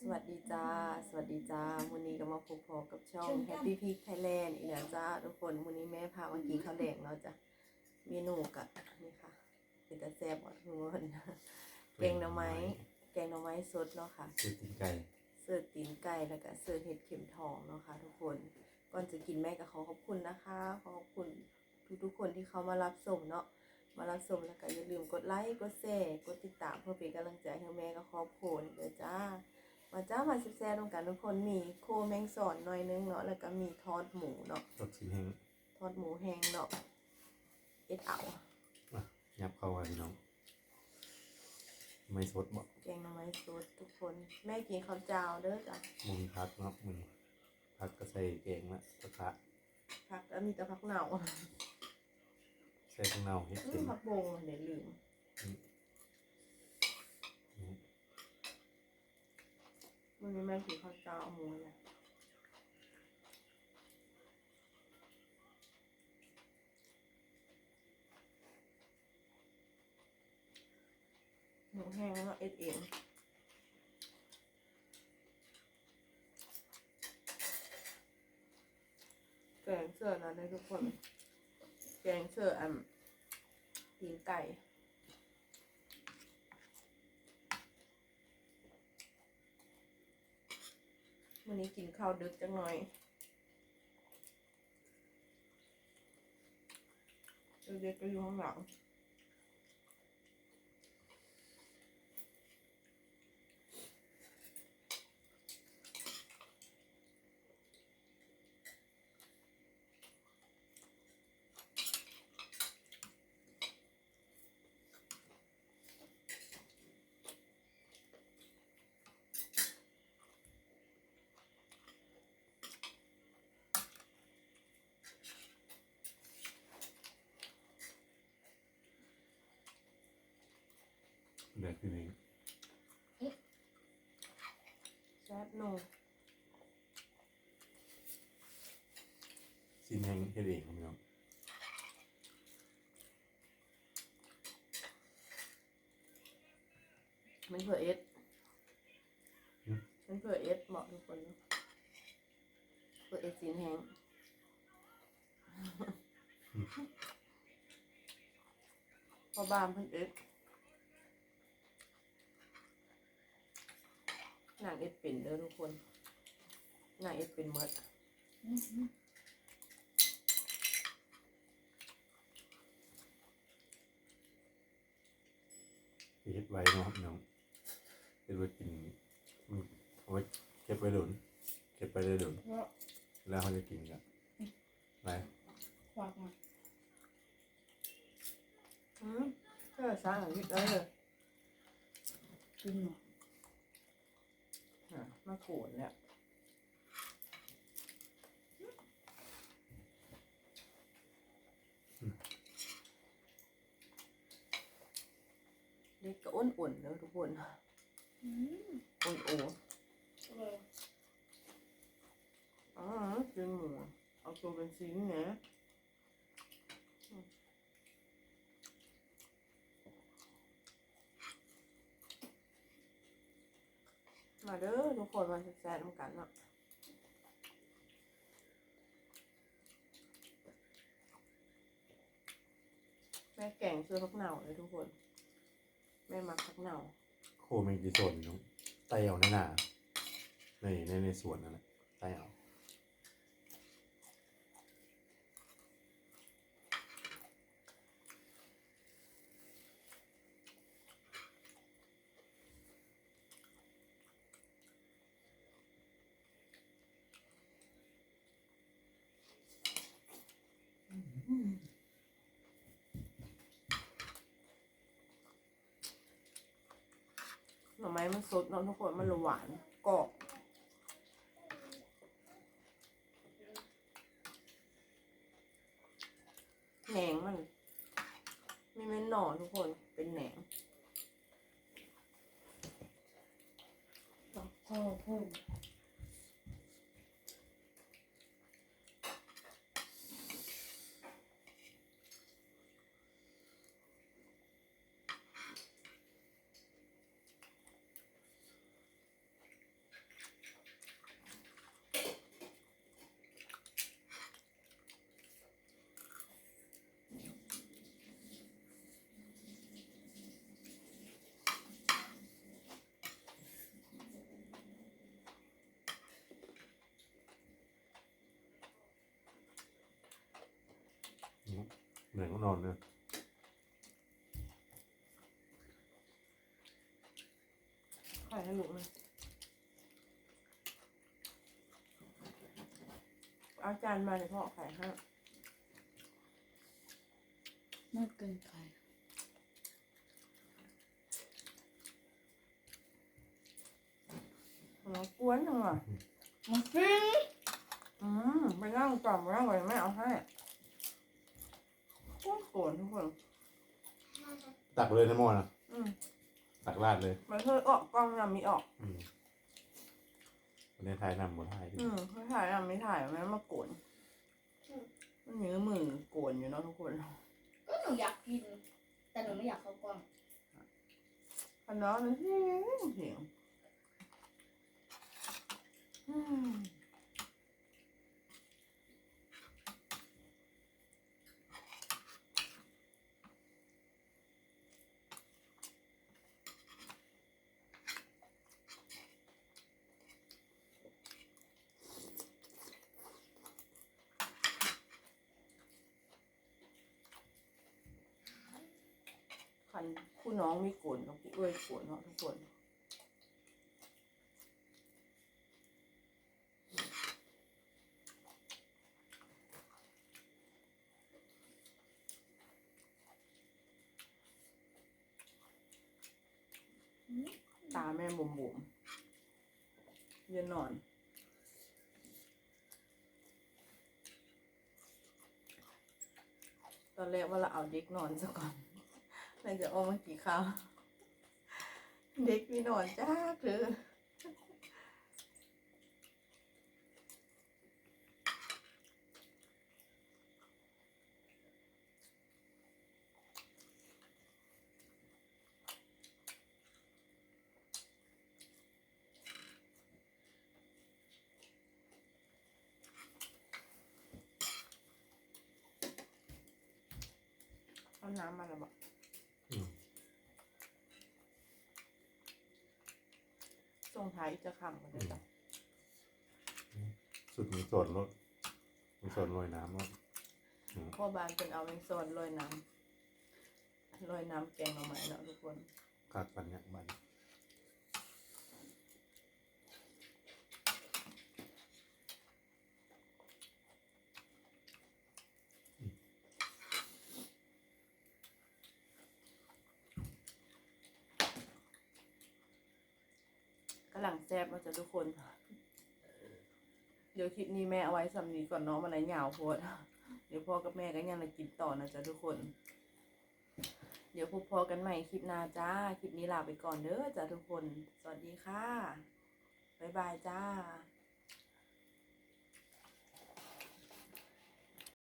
สวัสดีจ้า สวัสดีจ้าวันนี้ก็มาพบพอกับช่อง Happy Peak Thailand อีกแล้วจ้าทุกคนวันนี้แม่พามากินข้าวแดงเนาะจ้ะเมนูกะนี่ค่ะ เป็นตะแซ่บอะทุกคนแกงหน่อไม้ แกงหน่อไม้สดเนาะค่ะคือตีนไก่เสิร์ฟตีนไก่แล้วก็เสิร์ฟเห็ดเข็มทองเนาะค่ะ ทุกคนก่อนจะกินแม่ก็ขอขอบคุณนะคะขอขอบคุณทุกๆคนที่เขามารับชมเนาะมารับชมแล้วก็อย่าลืมกดไลค์ กดแชร์ กดติดตามเพื่อเป็นกำลังใจให้แม่กับครอบครัวเด้อจ้า มาจ้ามาแซ่บๆตรงกันทุกคนมีโคแมงสอนหน่อยนึงเนาะแล้วก็มีทอดหมูเนาะรสสีแห้งทอดหมูแห้งเนาะเอ็ดเอาอะยับเข้าไว้พี่น้อง ไม่สดบ่แกงหน่อไม้สดทุกคน แม่กินข้าวเจ้าเด้อจ้ะมึงพักเนาะมึงพักก็ใส่แกงละกระทะผักแล้วมีแต่ผักเหนาใส่ข้างเน่าเห็ดอืเข็มมผักบงเดี๋ยวลืมมัันมีแม่กินข้าวเจ้าเอาหมูเนี่ยหมูแห้งแล้วเอ็ดเองแกงเสื้อนะทุกคน แกงเสื้ออันตีนไก่ วันนี้กินข้าวดึกจังหน่อยเด็กๆก็อยู่ข้างหลัง เดือดคือเองแซ่บโนสีแห้งเฮ็ดเองพี่น้องมันเผื่อเอสมันเผื่อเอสเหมาะทุกคนเนอะเผื่อเอสสีแห้งพอบามเพิ่นเอส นางเอสเป็นเด้อทุกคนนางเอสเป็นเมดเฮ็ดไว้เนาะพี่น้องเฮ็ดไว้กินมันเอาไว้เก็บไว้โดนเก็บไปได้โดนเพราะแล้วเขาจะกินกันไรควักมาอืมเพื่อสร้างอาชีพได้เลยกินหมด อะมาโขนเนี่ยเด็กก็อ้วนๆเนอะทุกคนอืมอ้วนโออร่อยอ๋อกินหมูเอาตัวเป็นซิงค์นะ มาเด้อทุกคนมาแซ่บๆกันเนาะแม่แกงซื้อพักเหนาเลยทุกคน แม่มักพักเหนาโคเมงจีโซนพี่น้องไตเอาในหน้าในในในสวนนั่นแหละไตเอา หน่อไม้มันสดเนาะทุกคนมันหวานกรอบแหนงมัน มีเม็ดหน่อทุกคนเป็นแหนง ตักข้าวเพิ่ม เหนื่อยก็นอนเลยไข่ให้ลูกเลยเอาจารย์มาเดี๋ยวพ่อเอาไข่ให้มากเกินไปหัวกวนจังอะมาสิอืมไปนั่งกล่อมนั่งไว้ไม่เอาให้โค ตรโกรธทุกคนตักเลยในหม้อนะอืมตักราดเลยมันเคยออกกล้องนำมีออก อืมวันนี้ทายนำบนทายดิอืมเขาถ่ายนำไม่ถ่ายมันมาโกนมันยื้อมือโกนอยู่เนาะทุกคนก็หนูอยากกิน แต่หนูไม่อยากเข้ากล้องพันน้องเลยเสียงเสียงอืมคันผู้ น้องไมีโกนน้องผู้เอ้ยโกนเนาะทุกคนตาแม่บุ๋มบุ๋มๆเยืนนอน ตอนแรกว่าเราเอาเด็กนอนซะก่อน เราจะออกมากี่คราวเด็กไม่นอนจ้าคือเอาน้ำมาแล้วบอก อืม ส่งท้ายอีกจะคำกันเลยจ้ะสุดมีส่วนลดมีส่วนลอยน้ำลดพ่อบานเป็นเอาเป็นโซนลอยน้ำลอยน้ำแกงเอาไหมเนาะทุกคนกัดปันยักบัน แซ่บมาจะทุกคน เดี๋ยวคลิปนี้แม่เอาไว้สำนีก่อนเนาะมันไรเหงาโพดเดี๋ยวพ่อกับแม่ก็ยังจะกินต่อนะจ๊ะทุกคน เดี๋ยวพบพอกันใหม่คลิปหน้าจ้า คลิปนี้ลาไปก่อนเด้อจ้ะทุกคน สวัสดีค่ะ บ๊ายบายจ้า